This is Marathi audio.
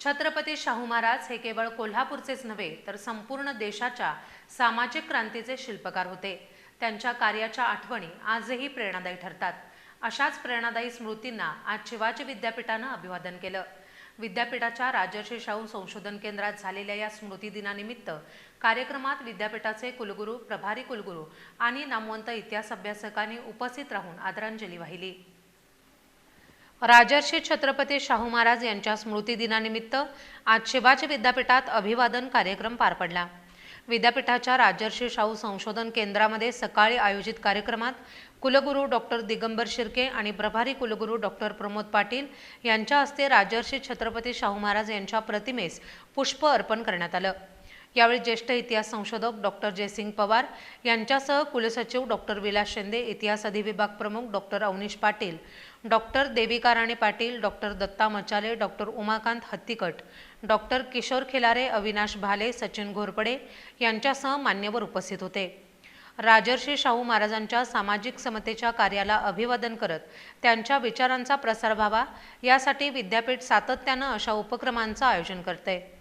छत्रपती शाहू महाराज हे केवळ कोल्हापूरचेच नव्हे तर संपूर्ण देशाच्या सामाजिक क्रांतीचे शिल्पकार होते. त्यांच्या कार्याच्या आठवणी आजही प्रेरणादायी ठरतात. अशाच प्रेरणादायी स्मृतींना आज शिवाजी विद्यापीठानं अभिवादन केलं. विद्यापीठाच्या राजर्षी शाहू संशोधन केंद्रात झालेल्या या स्मृती दिनानिमित्त कार्यक्रमात विद्यापीठाचे कुलगुरू प्रभारी कुलगुरू आणि नामवंत इतिहास अभ्यासकांनी उपस्थित राहून आदरांजली वाहिली. राजर्षी छत्रपती शाहू महाराज यांच्या स्मृती दिनानिमित्त आज शिवाजी विद्यापीठात अभिवादन कार्यक्रम पार पडला. विद्यापीठाच्या राजर्षी शाहू संशोधन केंद्रामध्ये सकाळी आयोजित कार्यक्रमात कुलगुरू डॉक्टर दिगंबर शिर्के आणि प्रभारी कुलगुरू डॉक्टर प्रमोद पाटील यांच्या हस्ते राजर्षी छत्रपती शाहू महाराज यांच्या प्रतिमेस पुष्प अर्पण करण्यात आलं. यावेळी ज्येष्ठ इतिहास संशोधक डॉक्टर जयसिंग पवार यांच्यासह कुलसचिव डॉक्टर विलास शिंदे इतिहास अधिविभाग प्रमुख doctor Avanish Patil doctor Devika Rane Patil doctor Datta Machale doctor Umakant Hattikat doctor Kishor Khilare Avinash Bhale Sachin Ghorpade यांच्यासह मान्यवर उपस्थित होते. राजर्षी शाहू महाराजांच्या सामाजिक समतेच्या कार्याला अभिवादन करत त्यांच्या विचारांचा प्रसार व्हावा यासाठी विद्यापीठ सातत्यानं अशा उपक्रमांचं आयोजन करते.